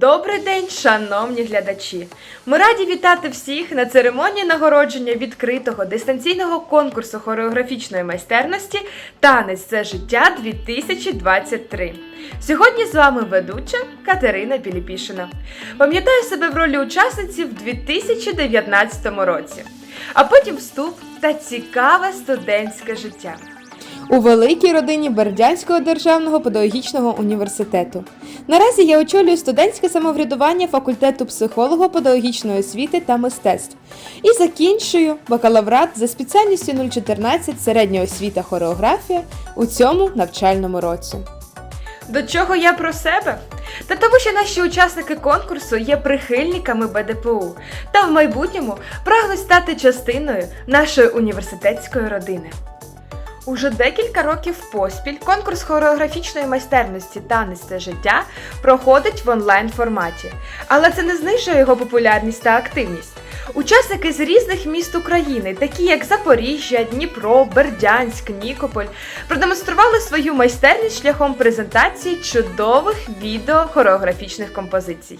Добрий день, шановні глядачі! Ми раді вітати всіх на церемонії нагородження відкритого дистанційного конкурсу хореографічної майстерності Танець це життя 2023. Сьогодні з вами ведуча Катерина Біліпішина. Пам'ятаю себе в ролі учасниці в 2019 році, а потім вступ та цікаве студентське життя. У великій родині Бердянського державного педагогічного університету. Наразі я очолюю студентське самоврядування факультету психолого-педагогічної освіти та мистецтв і закінчую бакалаврат за спеціальністю 014 середня освіта хореографія у цьому навчальному році. До чого я про себе? Та тому, що наші учасники конкурсу є прихильниками БДПУ та в майбутньому прагнуть стати частиною нашої університетської родини. Уже декілька років поспіль конкурс хореографічної майстерності Танець це життя проходить в онлайн форматі, але це не знижує його популярність та активність. Учасники з різних міст України, такі як Запоріжжя, Дніпро, Бердянськ, Нікополь, продемонстрували свою майстерність шляхом презентації чудових відео хореографічних композицій.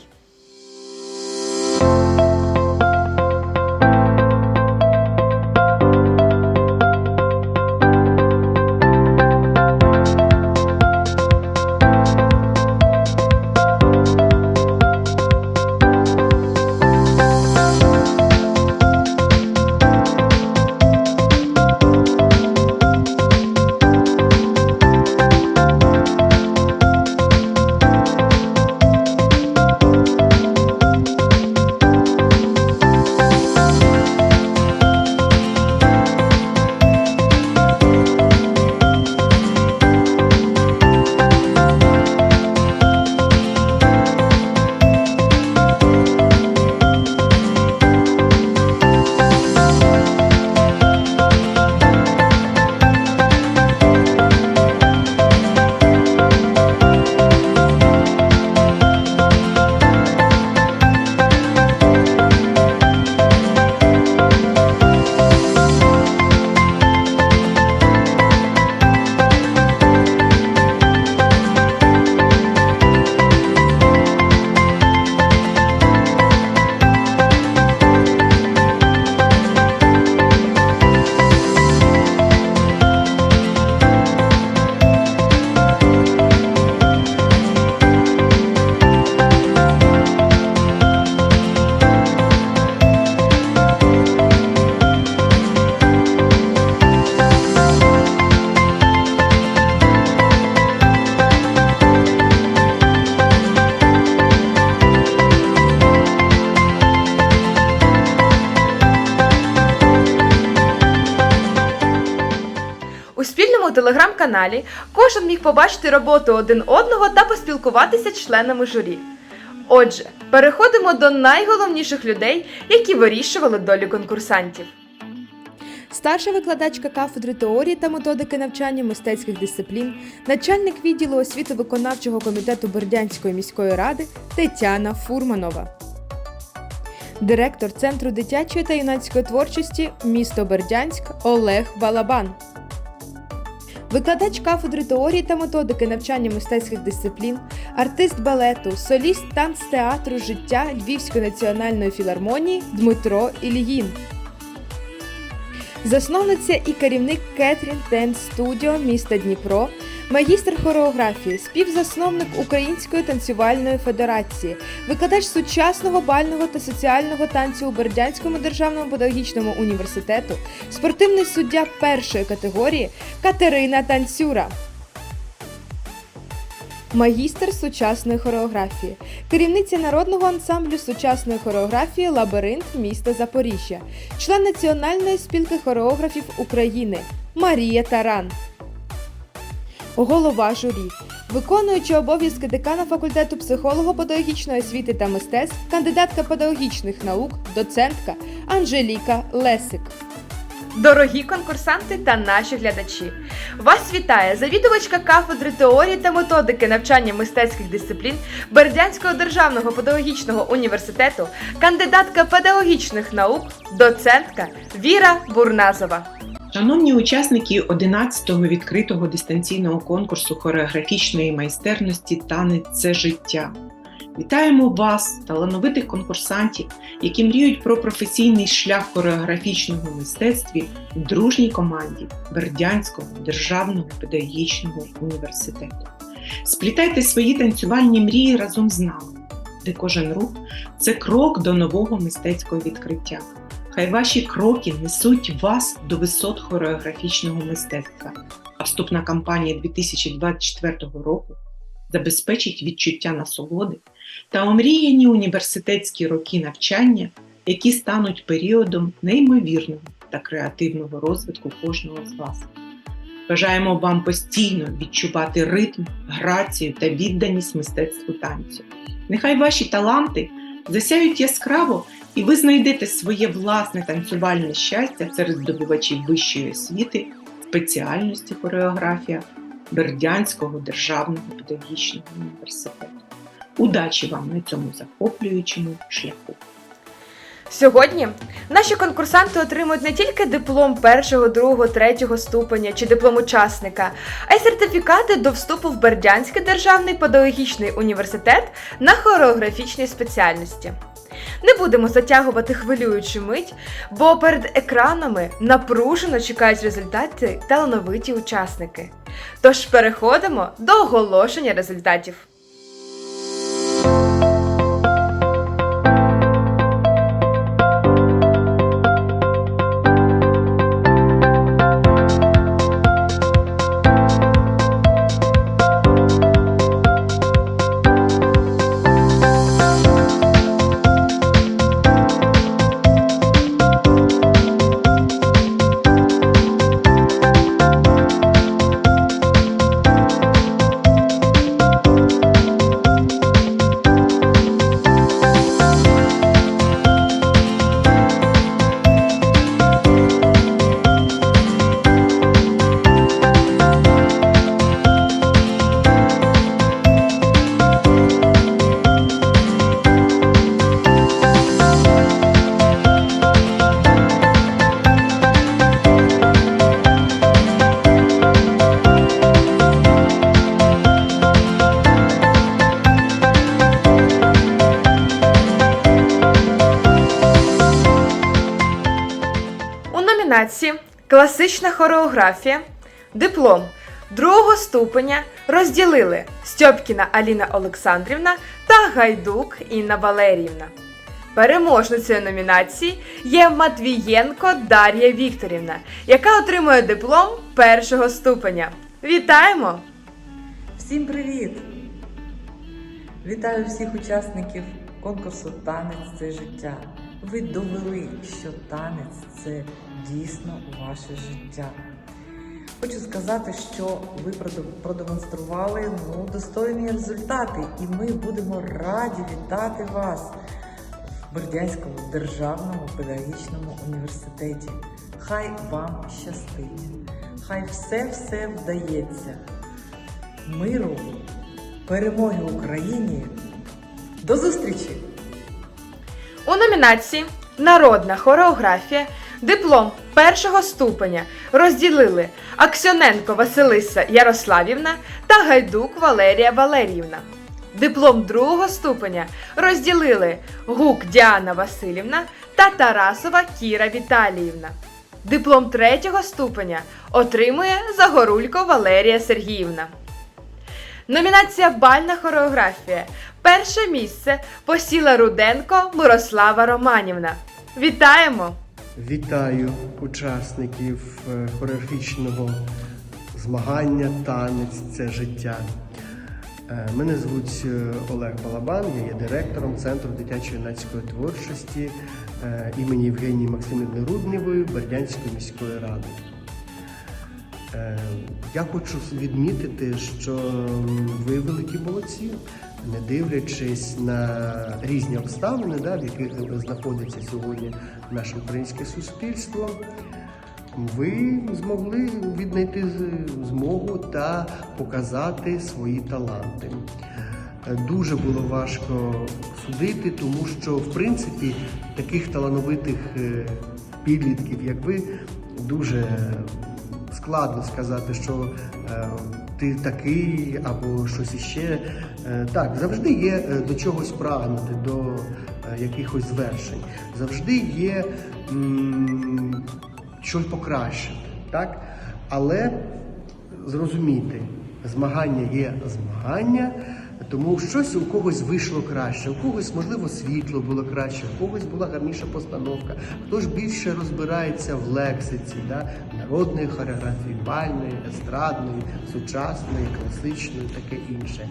Телеграм-каналі кожен міг побачити роботу один одного та поспілкуватися з членами журі. Отже, переходимо до найголовніших людей, які вирішували долю конкурсантів. Старша викладачка кафедри теорії та методики навчання мистецьких дисциплін, начальник відділу освіти виконавчого комітету Бердянської міської ради Тетяна Фурманова. Директор Центру дитячої та юнацької творчості місто Бердянськ Олег Балабан. Викладач кафедри теорії та методики навчання мистецьких дисциплін, артист балету, соліст танцтеатру життя Львівської національної філармонії Дмитро Ільїн. Засновниця і керівник Кетрін Тен Студіо міста Дніпро, магістр хореографії, співзасновник Української танцювальної федерації, викладач сучасного бального та соціального танцю у Бердянському державному педагогічному університету, спортивний суддя першої категорії Катерина Танцюра. Магістр сучасної хореографії, керівниця народного ансамблю сучасної хореографії Лабіринт міста Запоріжжя, член Національної спілки хореографів України Марія Таран. Голова журі, виконуючи обов'язки декана факультету психолого-педагогічної освіти та мистецтв, кандидатка педагогічних наук, доцентка Анжеліка Лесик. Дорогі конкурсанти та наші глядачі, вас вітає завідувачка кафедри теорії та методики навчання мистецьких дисциплін Бердянського державного педагогічного університету, кандидатка педагогічних наук, доцентка Віра Бурназова. Шановні учасники 11-го відкритого дистанційного конкурсу хореографічної майстерності Танець це життя. Вітаємо вас, талановитих конкурсантів, які мріють про професійний шлях в хореографічному мистецтві в дружній команді Бердянського державного педагогічного університету. Сплітайте свої танцювальні мрії разом з нами, де кожен рух це крок до нового мистецького відкриття. Хай ваші кроки несуть вас до висот хореографічного мистецтва. А вступна кампанія 2024 року забезпечить відчуття насолоди та омріяні університетські роки навчання, які стануть періодом неймовірного та креативного розвитку кожного з вас. Бажаємо вам постійно відчувати ритм, грацію та відданість мистецтву танцю. Нехай ваші таланти засяють яскраво і ви знайдете своє власне танцювальне щастя серед здобувачів вищої освіти, спеціальності хореографія Бердянського державного педагогічного університету. Удачі вам на цьому захоплюючому шляху! Сьогодні наші конкурсанти отримують не тільки диплом першого, другого, третього ступеня чи диплом учасника, а й сертифікати до вступу в Бердянський державний педагогічний університет на хореографічній спеціальності. Не будемо затягувати хвилюючу мить, бо перед екранами напружено чекають результати талановиті учасники. Тож переходимо до оголошення результатів. У номінації Класична хореографія диплом другого ступеня розділили Стьопкіна Аліна Олександрівна та Гайдук Інна Валеріївна. Переможницею номінації є Матвієнко Дар'я Вікторівна, яка отримує диплом першого ступеня. Вітаємо! Всім привіт! Вітаю всіх учасників конкурсу Танець це життя. Ви довели, що танець це дійсно у ваше життя. Хочу сказати, що ви продемонстрували ну, достойні результати, і ми будемо раді вітати вас в Бердянському державному педагогічному університеті. Хай вам щастить, хай все-все вдається миру, перемоги Україні. До зустрічі! У номінації Народна хореографія диплом першого ступеня розділили Аксьоненко Василиса Ярославівна та Гайдук Валерія Валеріївна. Диплом другого ступеня розділили Гук Діана Васильівна та Тарасова Кіра Віталіївна. Диплом третього ступеня отримує Загорулько Валерія Сергіївна. Номінація Бальна хореографія. Перше місце посіла Руденко Мирослава Романівна. Вітаємо! Вітаю учасників е, хореографічного змагання Танець це життя. Е, Мене звуть е, Олег Балабан, я є директором Центру дитячо-юнацької творчості е, імені Євгенії Максимівни Руднєвої Бердянської міської ради. Я хочу відмітити, що ви великі молодці, не дивлячись на різні обставини, да, в яких знаходиться сьогодні наше українське суспільство. Ви змогли віднайти змогу та показати свої таланти. Дуже було важко судити, тому що в принципі таких талановитих е, підлітків, як ви, дуже складно складно сказати, що е, ти такий або щось іще. Е, так, завжди є е, до чогось прагнути, до е, якихось звершень. Завжди є щось покращити. Так? Але зрозуміти, змагання є змагання, тому щось у когось вийшло краще, у когось, можливо, світло було краще, у когось була гарніша постановка, хтось більше розбирається в лексиці, да? народної хореографії, бальної, естрадної, сучасної, класичної, таке інше.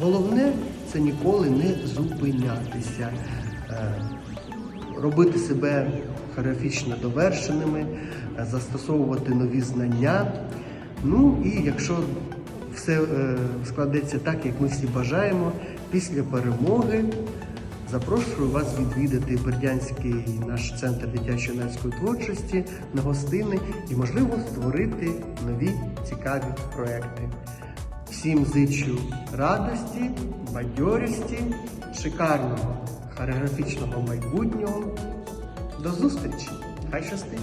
Головне це ніколи не зупинятися. Е, робити себе хореографічно довершеними, е, застосовувати нові знання. Ну і якщо все е, складеться так, як ми всі бажаємо, після перемоги запрошую вас відвідати Бердянський наш центр дитячої юнацької творчості на гостини і, можливо, створити нові цікаві проекти. Всім зичу радості, бадьорості, шикарного хореографічного майбутнього. До зустрічі! Хай щастить!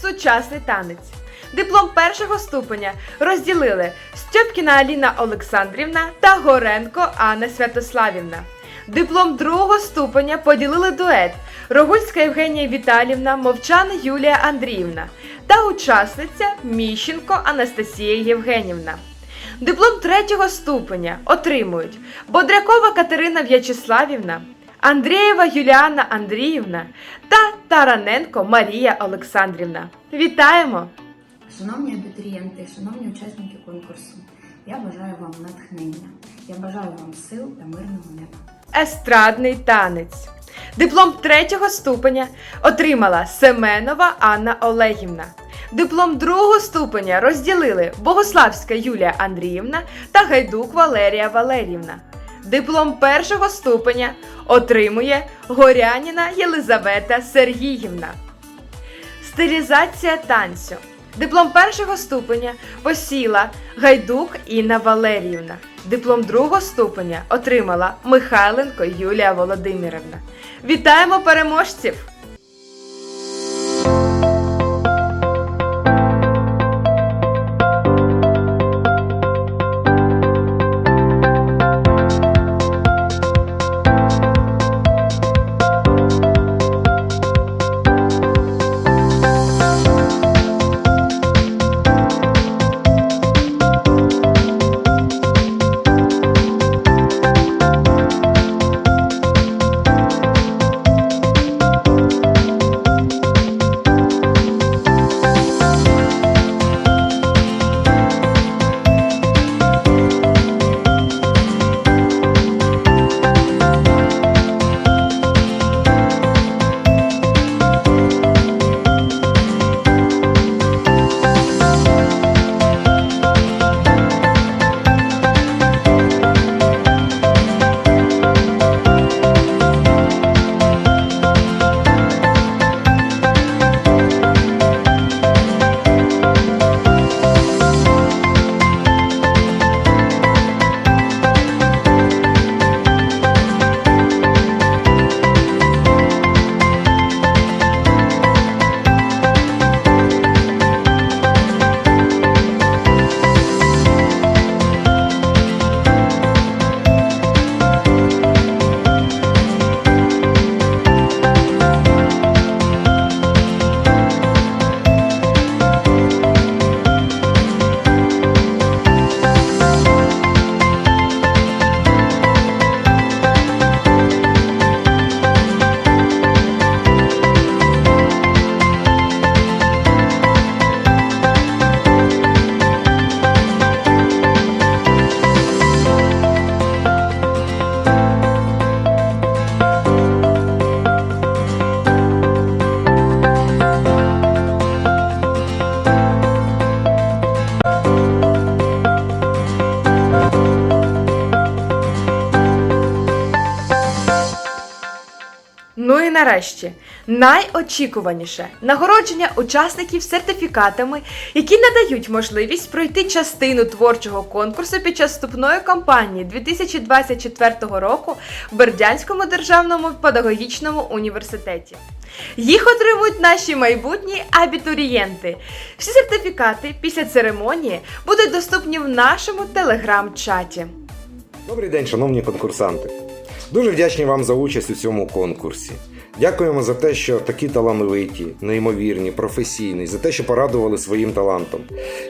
Сучасний танець. Диплом першого ступеня розділили Стьопкіна Аліна Олександрівна та Горенко Анна Святославівна. Диплом другого ступеня поділили дует Рогульська Євгенія Віталівна, Мовчан Юлія Андріївна та учасниця Міщенко Анастасія Євгенівна. Диплом третього ступеня отримують Бодрякова Катерина В'ячеславівна, Андрієва Юліана Андріївна та Тараненко Марія Олександрівна. Вітаємо! Шановні абітурієнти, шановні учасники конкурсу, я бажаю вам натхнення. Я бажаю вам сил та мирного неба. Естрадний танець. Диплом третього ступеня отримала Семенова Анна Олегівна. Диплом другого ступеня розділили Богославська Юлія Андріївна та Гайдук Валерія Валерівна. Диплом першого ступеня отримує Горяніна Єлизавета Сергіївна. Стилізація танцю. Диплом першого ступеня посіла Гайдук Інна Валеріївна. Диплом другого ступеня отримала Михайленко Юлія Володимирівна. Вітаємо переможців! Нарешті, найочікуваніше нагородження учасників сертифікатами, які надають можливість пройти частину творчого конкурсу під час вступної кампанії 2024 року в Бердянському державному педагогічному університеті. Їх отримують наші майбутні абітурієнти. Всі сертифікати після церемонії будуть доступні в нашому телеграм-чаті. Добрий день, шановні конкурсанти. Дуже вдячні вам за участь у цьому конкурсі. Дякуємо за те, що такі талановиті, неймовірні, професійні, за те, що порадували своїм талантом.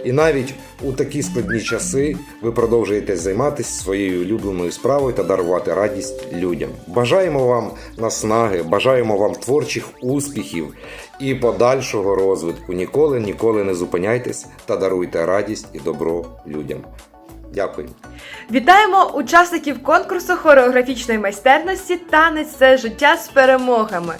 І навіть у такі складні часи ви продовжуєте займатися своєю улюбленою справою та дарувати радість людям. Бажаємо вам наснаги, бажаємо вам творчих успіхів і подальшого розвитку. Ніколи, ніколи не зупиняйтесь та даруйте радість і добро людям. Дякую. Вітаємо учасників конкурсу хореографічної майстерності Танець це життя з перемогами.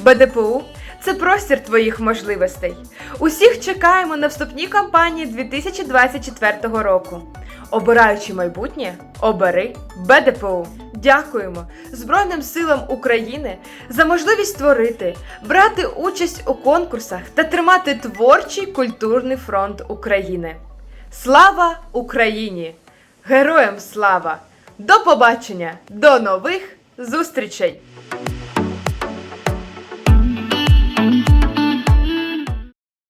БДПУ це простір твоїх можливостей. Усіх чекаємо на вступній кампанії 2024 року. Обираючи майбутнє, обери БДПУ. Дякуємо Збройним силам України за можливість створити, брати участь у конкурсах та тримати творчий культурний фронт України. Слава Україні! Героям слава! До побачення! До нових зустрічей!